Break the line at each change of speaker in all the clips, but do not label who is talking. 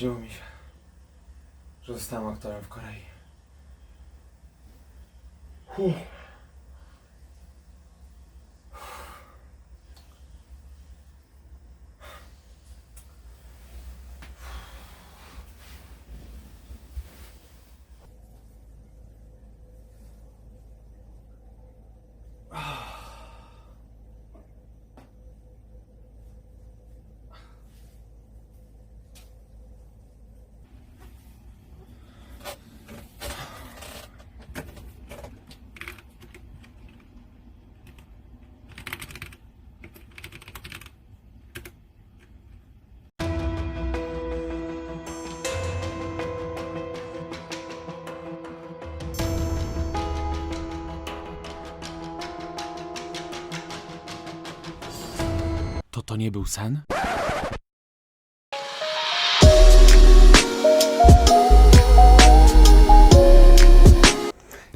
Śniło mi się, że zostałem aktorem w Korei. Uff.
To to nie był sen?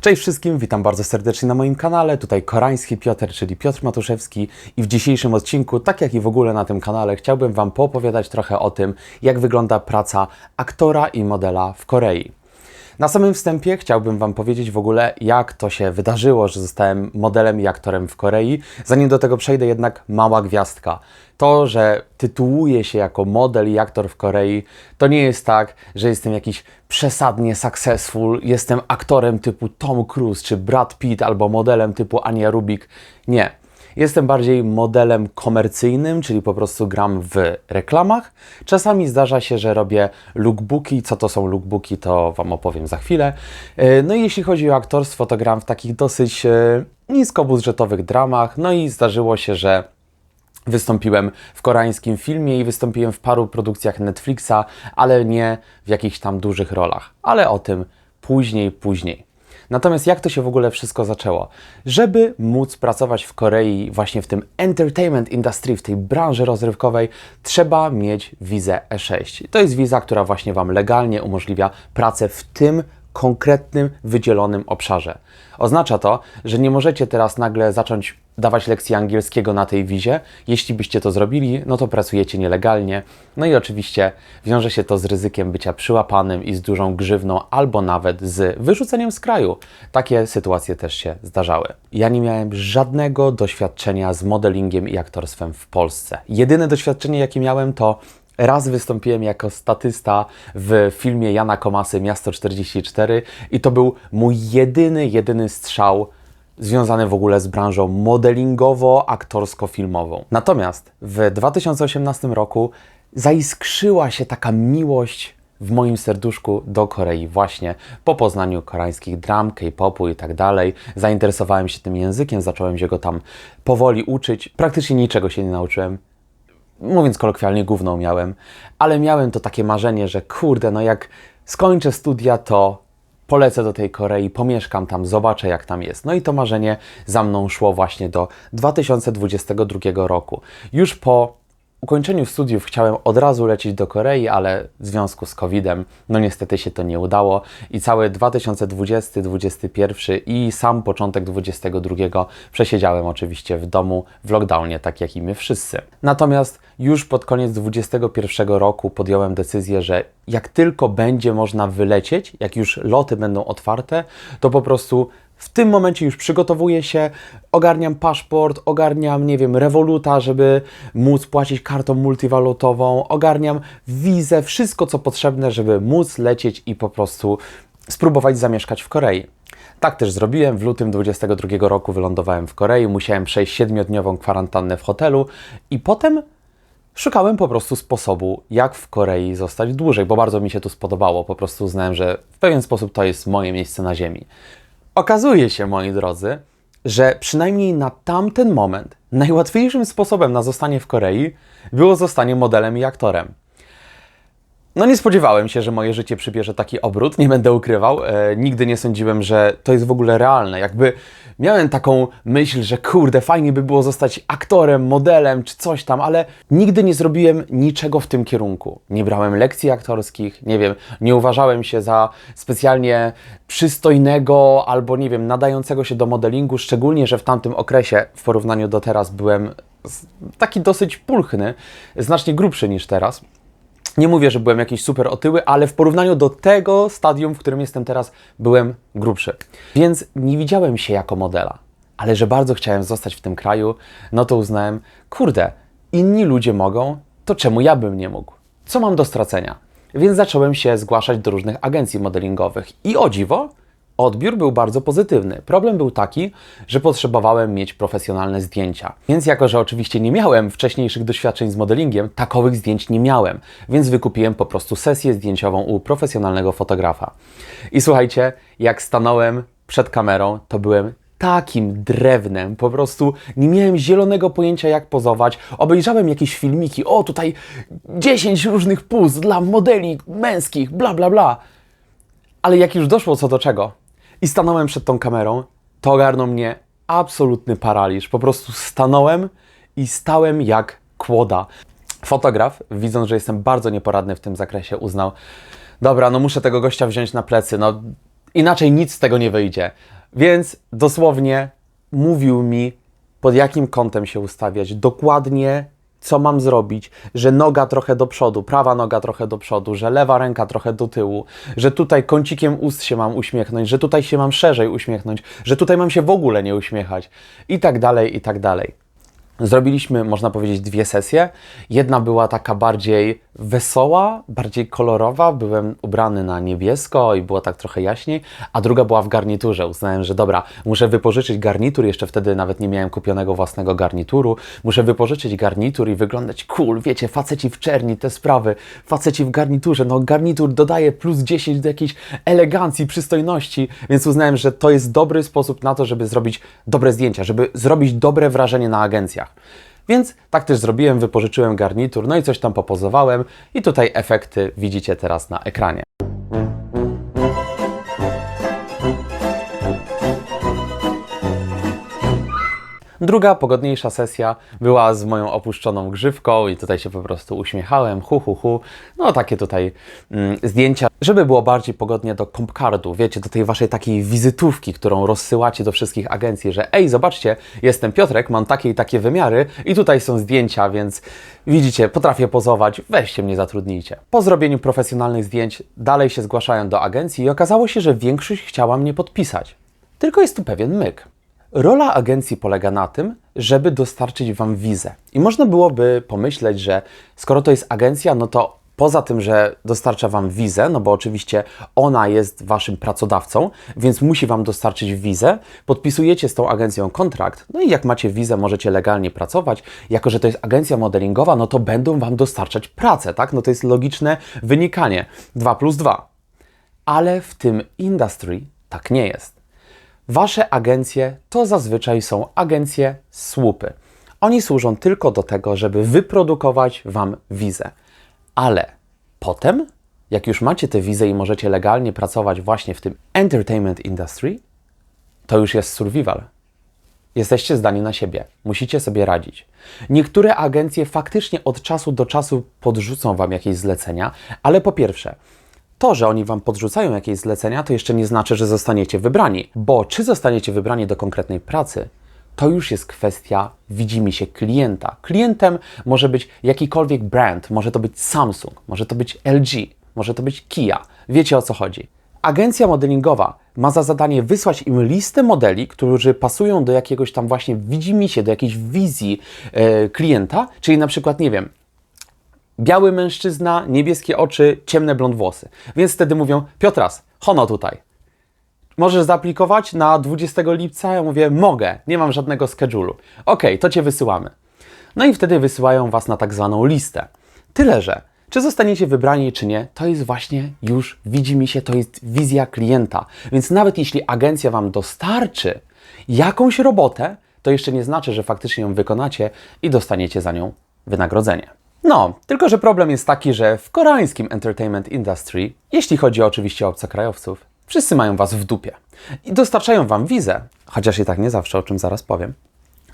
Cześć wszystkim, witam bardzo serdecznie na moim kanale. Tutaj koreański Piotr, czyli Piotr Matuszewski i w dzisiejszym odcinku, tak jak i w ogóle na tym kanale, chciałbym Wam poopowiadać trochę o tym, jak wygląda praca aktora i modela w Korei. Na samym wstępie chciałbym Wam powiedzieć w ogóle, jak to się wydarzyło, że zostałem modelem i aktorem w Korei. Zanim do tego przejdę, jednak mała gwiazdka. To, że tytułuję się jako model i aktor w Korei, to nie jest tak, że jestem jakiś przesadnie successful, jestem aktorem typu Tom Cruise czy Brad Pitt albo modelem typu Ania Rubik. Nie. Jestem bardziej modelem komercyjnym, czyli po prostu gram w reklamach. Czasami zdarza się, że robię lookbooki. Co to są lookbooki, to Wam opowiem za chwilę. E, No i jeśli chodzi o aktorstwo, to gram w takich dosyć e, niskobudżetowych dramach. No i zdarzyło się, że Wystąpiłem w koreańskim filmie i wystąpiłem w paru produkcjach Netflixa, ale nie w jakichś tam dużych rolach. Ale o tym później, później. Natomiast jak to się w ogóle wszystko zaczęło? Żeby móc pracować w Korei, właśnie w tym entertainment industry, w tej branży rozrywkowej, trzeba mieć wizę E6. To jest wiza, która właśnie Wam legalnie umożliwia pracę w tym konkretnym, wydzielonym obszarze. Oznacza to, że nie możecie teraz nagle zacząć dawać lekcji angielskiego na tej wizie. Jeśli byście to zrobili, no to pracujecie nielegalnie. No i oczywiście wiąże się to z ryzykiem bycia przyłapanym i z dużą grzywną, albo nawet z wyrzuceniem z kraju. Takie sytuacje też się zdarzały. Ja nie miałem żadnego doświadczenia z modelingiem i aktorstwem w Polsce. Jedyne doświadczenie, jakie miałem, to Raz wystąpiłem jako statysta w filmie Jana Komasy Miasto 44 i to był mój jedyny, jedyny strzał związany w ogóle z branżą modelingowo-aktorsko-filmową. Natomiast w 2018 roku zaiskrzyła się taka miłość w moim serduszku do Korei właśnie po poznaniu koreańskich dram, K-popu i tak dalej. Zainteresowałem się tym językiem, zacząłem się go tam powoli uczyć. Praktycznie niczego się nie nauczyłem mówiąc kolokwialnie, gówno miałem, ale miałem to takie marzenie, że kurde, no jak skończę studia, to polecę do tej Korei, pomieszkam tam, zobaczę jak tam jest. No i to marzenie za mną szło właśnie do 2022 roku. Już po ukończeniu studiów chciałem od razu lecieć do Korei, ale w związku z COVID-em, no niestety się to nie udało i cały 2020, 2021 i sam początek 2022 przesiedziałem oczywiście w domu w lockdownie, tak jak i my wszyscy. Natomiast już pod koniec 2021 roku podjąłem decyzję, że jak tylko będzie można wylecieć, jak już loty będą otwarte, to po prostu w tym momencie już przygotowuję się, ogarniam paszport, ogarniam, nie wiem, rewoluta, żeby móc płacić kartą multiwalutową, ogarniam wizę, wszystko co potrzebne, żeby móc lecieć i po prostu spróbować zamieszkać w Korei. Tak też zrobiłem. W lutym 2022 roku wylądowałem w Korei, musiałem przejść 7-dniową kwarantannę w hotelu i potem Szukałem po prostu sposobu, jak w Korei zostać dłużej, bo bardzo mi się tu spodobało. Po prostu uznałem, że w pewien sposób to jest moje miejsce na ziemi. Okazuje się, moi drodzy, że przynajmniej na tamten moment najłatwiejszym sposobem na zostanie w Korei było zostanie modelem i aktorem. No nie spodziewałem się, że moje życie przybierze taki obrót, nie będę ukrywał. E, nigdy nie sądziłem, że to jest w ogóle realne. Jakby miałem taką myśl, że kurde, fajnie by było zostać aktorem, modelem czy coś tam, ale nigdy nie zrobiłem niczego w tym kierunku. Nie brałem lekcji aktorskich, nie wiem, nie uważałem się za specjalnie przystojnego albo nie wiem, nadającego się do modelingu, szczególnie, że w tamtym okresie w porównaniu do teraz byłem taki dosyć pulchny, znacznie grubszy niż teraz. Nie mówię, że byłem jakiś super otyły, ale w porównaniu do tego stadium, w którym jestem teraz, byłem grubszy. Więc nie widziałem się jako modela. Ale że bardzo chciałem zostać w tym kraju, no to uznałem, kurde, inni ludzie mogą, to czemu ja bym nie mógł? Co mam do stracenia? Więc zacząłem się zgłaszać do różnych agencji modelingowych. I o dziwo, Odbiór był bardzo pozytywny. Problem był taki, że potrzebowałem mieć profesjonalne zdjęcia. Więc jako, że oczywiście nie miałem wcześniejszych doświadczeń z modelingiem, takowych zdjęć nie miałem. Więc wykupiłem po prostu sesję zdjęciową u profesjonalnego fotografa. I słuchajcie, jak stanąłem przed kamerą, to byłem takim drewnem, po prostu nie miałem zielonego pojęcia jak pozować. Obejrzałem jakieś filmiki, o tutaj 10 różnych puz dla modeli męskich, bla bla bla. Ale jak już doszło co do czego i stanąłem przed tą kamerą, to ogarnął mnie absolutny paraliż. Po prostu stanąłem i stałem jak kłoda. Fotograf, widząc, że jestem bardzo nieporadny w tym zakresie, uznał: Dobra, no muszę tego gościa wziąć na plecy, no inaczej nic z tego nie wyjdzie. Więc dosłownie mówił mi, pod jakim kątem się ustawiać, dokładnie co mam zrobić, że noga trochę do przodu, prawa noga trochę do przodu, że lewa ręka trochę do tyłu, że tutaj kącikiem ust się mam uśmiechnąć, że tutaj się mam szerzej uśmiechnąć, że tutaj mam się w ogóle nie uśmiechać i tak dalej, i tak dalej. Zrobiliśmy, można powiedzieć, dwie sesje. Jedna była taka bardziej wesoła, bardziej kolorowa. Byłem ubrany na niebiesko i było tak trochę jaśniej, a druga była w garniturze. Uznałem, że dobra, muszę wypożyczyć garnitur. Jeszcze wtedy nawet nie miałem kupionego własnego garnituru. Muszę wypożyczyć garnitur i wyglądać cool. Wiecie, faceci w czerni, te sprawy. Faceci w garniturze. No, garnitur dodaje plus 10 do jakiejś elegancji, przystojności, więc uznałem, że to jest dobry sposób na to, żeby zrobić dobre zdjęcia, żeby zrobić dobre wrażenie na agencjach. Więc tak też zrobiłem, wypożyczyłem garnitur, no i coś tam popozowałem i tutaj efekty widzicie teraz na ekranie. Druga, pogodniejsza sesja była z moją opuszczoną grzywką i tutaj się po prostu uśmiechałem, hu, hu, hu. No takie tutaj mm, zdjęcia, żeby było bardziej pogodnie do compcardu, wiecie, do tej waszej takiej wizytówki, którą rozsyłacie do wszystkich agencji, że ej, zobaczcie, jestem Piotrek, mam takie i takie wymiary i tutaj są zdjęcia, więc widzicie, potrafię pozować, weźcie mnie zatrudnijcie. Po zrobieniu profesjonalnych zdjęć dalej się zgłaszałem do agencji i okazało się, że większość chciała mnie podpisać. Tylko jest tu pewien myk. Rola agencji polega na tym, żeby dostarczyć Wam wizę. I można byłoby pomyśleć, że skoro to jest agencja, no to poza tym, że dostarcza Wam wizę, no bo oczywiście ona jest Waszym pracodawcą, więc musi Wam dostarczyć wizę, podpisujecie z tą agencją kontrakt, no i jak macie wizę, możecie legalnie pracować. Jako, że to jest agencja modelingowa, no to będą Wam dostarczać pracę, tak? No to jest logiczne wynikanie. 2 plus 2. Ale w tym industry tak nie jest. Wasze agencje to zazwyczaj są agencje słupy. Oni służą tylko do tego, żeby wyprodukować Wam wizę. Ale potem, jak już macie tę wizę i możecie legalnie pracować właśnie w tym entertainment industry, to już jest survival. Jesteście zdani na siebie, musicie sobie radzić. Niektóre agencje faktycznie od czasu do czasu podrzucą Wam jakieś zlecenia, ale po pierwsze, to, że oni Wam podrzucają jakieś zlecenia, to jeszcze nie znaczy, że zostaniecie wybrani, bo czy zostaniecie wybrani do konkretnej pracy, to już jest kwestia widzimy się klienta. Klientem może być jakikolwiek brand, może to być Samsung, może to być LG, może to być Kia. Wiecie o co chodzi. Agencja modelingowa ma za zadanie wysłać im listę modeli, którzy pasują do jakiegoś tam właśnie widzimy się, do jakiejś wizji e, klienta, czyli na przykład, nie wiem, biały mężczyzna, niebieskie oczy, ciemne blond włosy. Więc wtedy mówią, Piotras, hono tutaj. Możesz zaaplikować na 20 lipca? Ja mówię, mogę, nie mam żadnego schedule'u. Ok, to Cię wysyłamy. No i wtedy wysyłają Was na tak zwaną listę. Tyle, że czy zostaniecie wybrani, czy nie, to jest właśnie już, widzi mi się, to jest wizja klienta. Więc nawet jeśli agencja Wam dostarczy jakąś robotę, to jeszcze nie znaczy, że faktycznie ją wykonacie i dostaniecie za nią wynagrodzenie. No, tylko że problem jest taki, że w koreańskim entertainment industry, jeśli chodzi oczywiście o obcokrajowców, wszyscy mają was w dupie i dostarczają wam wizę, chociaż i tak nie zawsze, o czym zaraz powiem,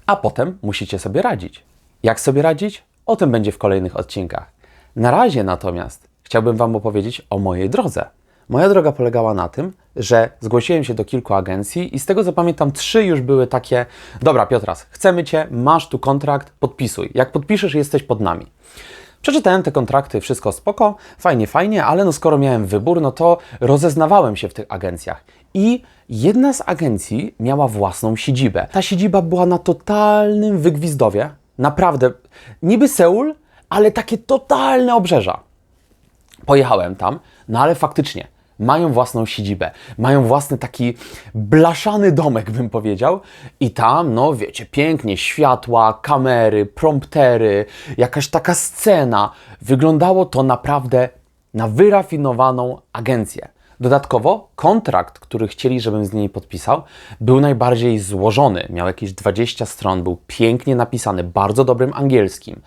a potem musicie sobie radzić. Jak sobie radzić? O tym będzie w kolejnych odcinkach. Na razie natomiast chciałbym wam opowiedzieć o mojej drodze. Moja droga polegała na tym, że zgłosiłem się do kilku agencji i z tego co pamiętam, trzy już były takie: Dobra, Piotras, chcemy cię, masz tu kontrakt, podpisuj. Jak podpiszesz, jesteś pod nami. Przeczytałem te kontrakty, wszystko spoko, fajnie, fajnie, ale no skoro miałem wybór, no to rozeznawałem się w tych agencjach. I jedna z agencji miała własną siedzibę. Ta siedziba była na totalnym wygwizdowie. Naprawdę, niby Seul, ale takie totalne obrzeża. Pojechałem tam, no ale faktycznie mają własną siedzibę, mają własny taki blaszany domek, bym powiedział. I tam, no wiecie, pięknie, światła, kamery, promptery, jakaś taka scena. Wyglądało to naprawdę na wyrafinowaną agencję. Dodatkowo kontrakt, który chcieli, żebym z niej podpisał, był najbardziej złożony. Miał jakieś 20 stron, był pięknie napisany, bardzo dobrym angielskim.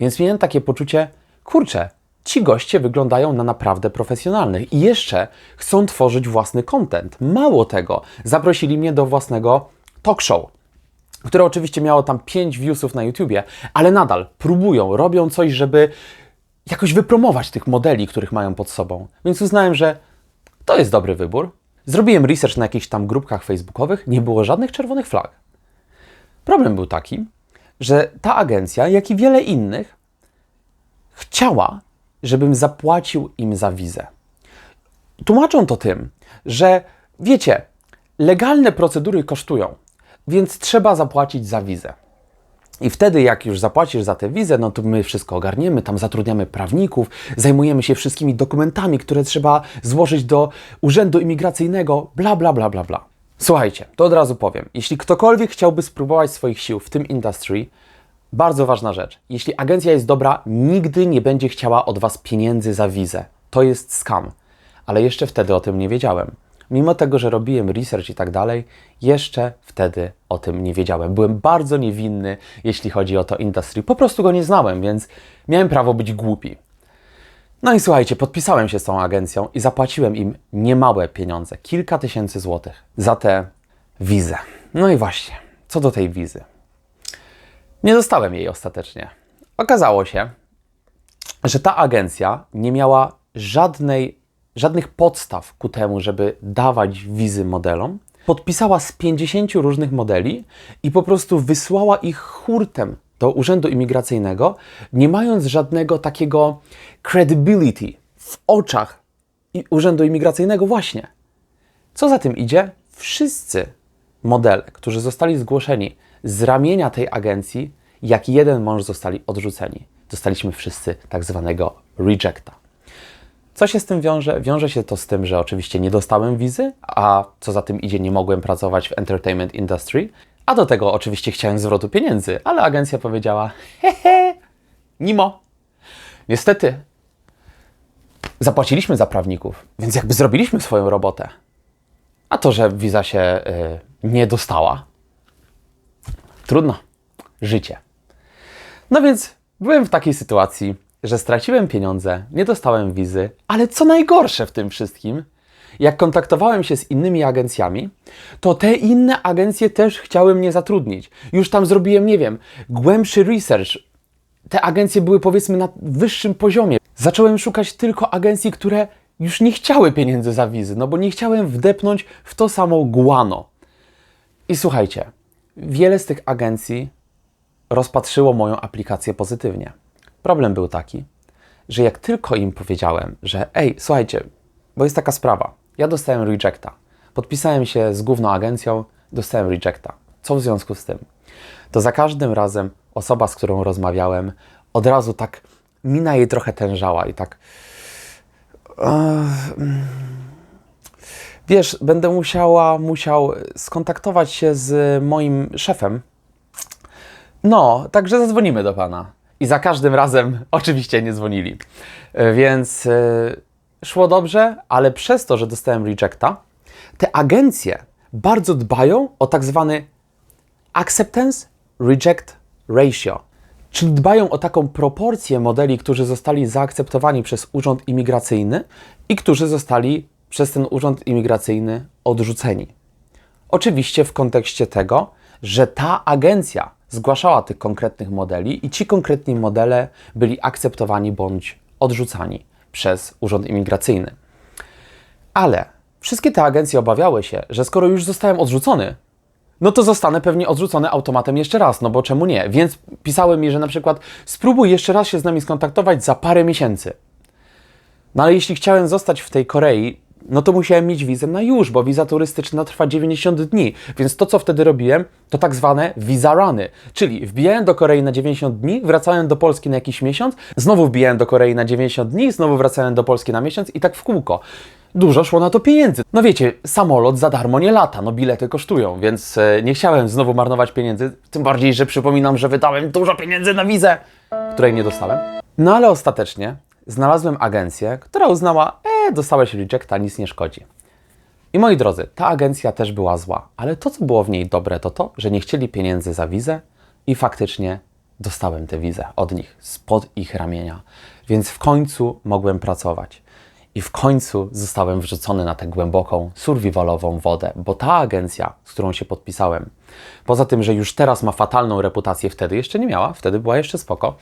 Więc miałem takie poczucie, kurczę, ci goście wyglądają na naprawdę profesjonalnych i jeszcze chcą tworzyć własny content. Mało tego, zaprosili mnie do własnego talk show, które oczywiście miało tam 5 viewsów na YouTubie, ale nadal próbują, robią coś, żeby jakoś wypromować tych modeli, których mają pod sobą. Więc uznałem, że to jest dobry wybór. Zrobiłem research na jakichś tam grupkach facebookowych, nie było żadnych czerwonych flag. Problem był taki, że ta agencja, jak i wiele innych, chciała, żebym zapłacił im za wizę. Tłumaczą to tym, że wiecie, legalne procedury kosztują, więc trzeba zapłacić za wizę. I wtedy, jak już zapłacisz za tę wizę, no to my wszystko ogarniemy, tam zatrudniamy prawników, zajmujemy się wszystkimi dokumentami, które trzeba złożyć do urzędu imigracyjnego, bla, bla, bla, bla, bla. Słuchajcie, to od razu powiem. Jeśli ktokolwiek chciałby spróbować swoich sił w tym industry, bardzo ważna rzecz. Jeśli agencja jest dobra, nigdy nie będzie chciała od Was pieniędzy za wizę. To jest scam. Ale jeszcze wtedy o tym nie wiedziałem. Mimo tego, że robiłem research i tak dalej, jeszcze wtedy o tym nie wiedziałem. Byłem bardzo niewinny, jeśli chodzi o to industry. Po prostu go nie znałem, więc miałem prawo być głupi. No i słuchajcie, podpisałem się z tą agencją i zapłaciłem im niemałe pieniądze, kilka tysięcy złotych za tę wizę. No i właśnie, co do tej wizy. Nie dostałem jej ostatecznie. Okazało się, że ta agencja nie miała żadnej, żadnych podstaw ku temu, żeby dawać wizy modelom. Podpisała z 50 różnych modeli i po prostu wysłała ich hurtem do Urzędu Imigracyjnego, nie mając żadnego takiego credibility w oczach Urzędu Imigracyjnego właśnie. Co za tym idzie? Wszyscy modele, którzy zostali zgłoszeni z ramienia tej agencji, jak jeden mąż zostali odrzuceni. Dostaliśmy wszyscy tak zwanego rejecta. Co się z tym wiąże? Wiąże się to z tym, że oczywiście nie dostałem wizy, a co za tym idzie, nie mogłem pracować w entertainment industry, a do tego oczywiście chciałem zwrotu pieniędzy, ale agencja powiedziała: hehe, nimo. Niestety, zapłaciliśmy za prawników, więc jakby zrobiliśmy swoją robotę. A to, że wiza się y, nie dostała, trudno. Życie. No więc byłem w takiej sytuacji, że straciłem pieniądze, nie dostałem wizy, ale co najgorsze w tym wszystkim, jak kontaktowałem się z innymi agencjami, to te inne agencje też chciały mnie zatrudnić. Już tam zrobiłem, nie wiem, głębszy research. Te agencje były powiedzmy na wyższym poziomie. Zacząłem szukać tylko agencji, które już nie chciały pieniędzy za wizy, no bo nie chciałem wdepnąć w to samo guano. I słuchajcie, wiele z tych agencji rozpatrzyło moją aplikację pozytywnie. Problem był taki, że jak tylko im powiedziałem, że ej, słuchajcie, bo jest taka sprawa, ja dostałem rejecta, podpisałem się z główną agencją, dostałem rejecta. Co w związku z tym? To za każdym razem osoba, z którą rozmawiałem, od razu tak mina jej trochę tężała i tak. "Ech, mm, Wiesz, będę musiała, musiał skontaktować się z moim szefem, no, także zadzwonimy do pana. I za każdym razem oczywiście nie dzwonili. E, Więc e, szło dobrze, ale przez to, że dostałem rejecta, te agencje bardzo dbają o tak zwany acceptance reject ratio. Czyli dbają o taką proporcję modeli, którzy zostali zaakceptowani przez Urząd Imigracyjny i którzy zostali przez ten Urząd Imigracyjny odrzuceni. Oczywiście w kontekście tego, że ta agencja zgłaszała tych konkretnych modeli i ci konkretni modele byli akceptowani bądź odrzucani przez Urząd Imigracyjny. Ale wszystkie te agencje obawiały się, że skoro już zostałem odrzucony, no to zostanę pewnie odrzucony automatem jeszcze raz, no bo czemu nie? Więc pisałem mi, że na przykład spróbuj jeszcze raz się z nami skontaktować za parę miesięcy. No ale jeśli chciałem zostać w tej Korei, no to musiałem mieć wizę na już, bo wiza turystyczna trwa 90 dni. Więc to, co wtedy robiłem, to tak zwane visa runy. Czyli wbijałem do Korei na 90 dni, wracałem do Polski na jakiś miesiąc, znowu wbijałem do Korei na 90 dni, znowu wracałem do Polski na miesiąc i tak w kółko. Dużo szło na to pieniędzy. No wiecie, samolot za darmo nie lata, no bilety kosztują, więc e, nie chciałem znowu marnować pieniędzy, tym bardziej, że przypominam, że wydałem dużo pieniędzy na wizę, której nie dostałem. No ale ostatecznie znalazłem agencję, która uznała, e, dostałeś rejecta, nic nie szkodzi. I moi drodzy, ta agencja też była zła, ale to, co było w niej dobre, to to, że nie chcieli pieniędzy za wizę i faktycznie dostałem tę wizę od nich, spod ich ramienia. Więc w końcu mogłem pracować. I w końcu zostałem wrzucony na tę głęboką, survivalową wodę, bo ta agencja, z którą się podpisałem, poza tym, że już teraz ma fatalną reputację, wtedy jeszcze nie miała, wtedy była jeszcze spoko,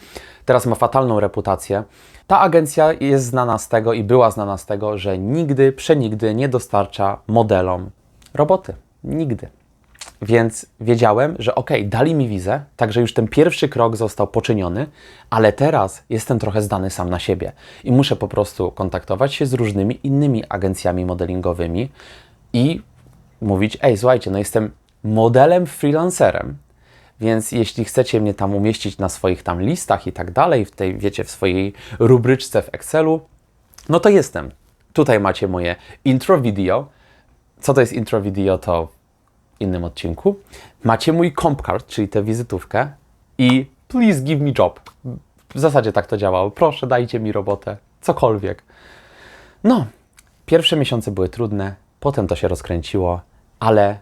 teraz ma fatalną reputację, ta agencja jest znana z tego i była znana z tego, że nigdy, przenigdy nie dostarcza modelom roboty. Nigdy. Więc wiedziałem, że ok, dali mi wizę, także już ten pierwszy krok został poczyniony, ale teraz jestem trochę zdany sam na siebie i muszę po prostu kontaktować się z różnymi innymi agencjami modelingowymi i mówić: Ej, słuchajcie, no jestem modelem freelancerem, więc jeśli chcecie mnie tam umieścić na swoich tam listach i tak dalej, w tej, wiecie, w swojej rubryczce w Excelu, no to jestem. Tutaj macie moje intro video. Co to jest intro video, to innym odcinku. Macie mój comp card, czyli tę wizytówkę i please give me job. W zasadzie tak to działało. Proszę, dajcie mi robotę. Cokolwiek. No, pierwsze miesiące były trudne, potem to się rozkręciło, ale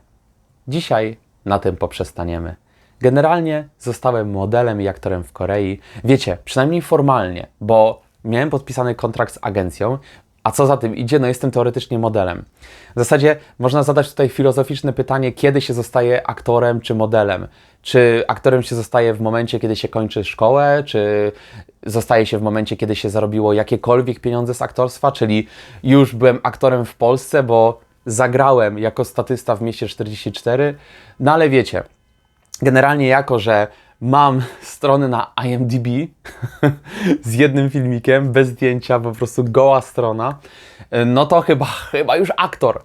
dzisiaj na tym poprzestaniemy. Generalnie zostałem modelem i aktorem w Korei. Wiecie, przynajmniej formalnie, bo miałem podpisany kontrakt z agencją, a co za tym idzie, no jestem teoretycznie modelem. W zasadzie można zadać tutaj filozoficzne pytanie, kiedy się zostaje aktorem czy modelem. Czy aktorem się zostaje w momencie, kiedy się kończy szkołę, czy zostaje się w momencie, kiedy się zarobiło jakiekolwiek pieniądze z aktorstwa, czyli już byłem aktorem w Polsce, bo zagrałem jako statysta w mieście 44. No ale wiecie, generalnie jako, że mam strony na IMDb z jednym filmikiem, bez zdjęcia, po prostu goła strona, no to chyba, chyba już aktor.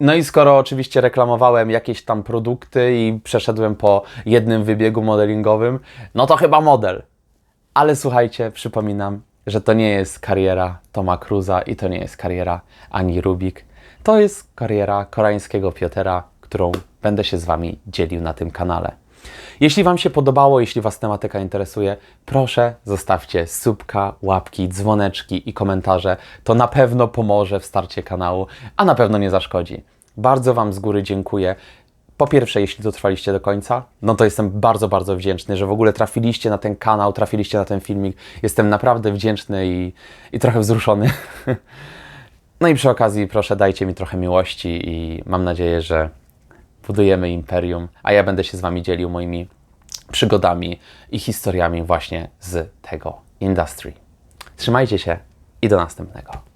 No i skoro oczywiście reklamowałem jakieś tam produkty i przeszedłem po jednym wybiegu modelingowym, no to chyba model. Ale słuchajcie, przypominam, że to nie jest kariera Toma Cruza i to nie jest kariera Ani Rubik. To jest kariera koreańskiego Piotera, którą będę się z Wami dzielił na tym kanale. Jeśli Wam się podobało, jeśli Was tematyka interesuje, proszę zostawcie subka, łapki, dzwoneczki i komentarze. To na pewno pomoże w starcie kanału, a na pewno nie zaszkodzi. Bardzo Wam z góry dziękuję. Po pierwsze, jeśli dotrwaliście do końca, no to jestem bardzo, bardzo wdzięczny, że w ogóle trafiliście na ten kanał, trafiliście na ten filmik. Jestem naprawdę wdzięczny i, i trochę wzruszony. No i przy okazji, proszę, dajcie mi trochę miłości i mam nadzieję, że budujemy imperium, a ja będę się z Wami dzielił moimi przygodami i historiami właśnie z tego industry. Trzymajcie się i do następnego.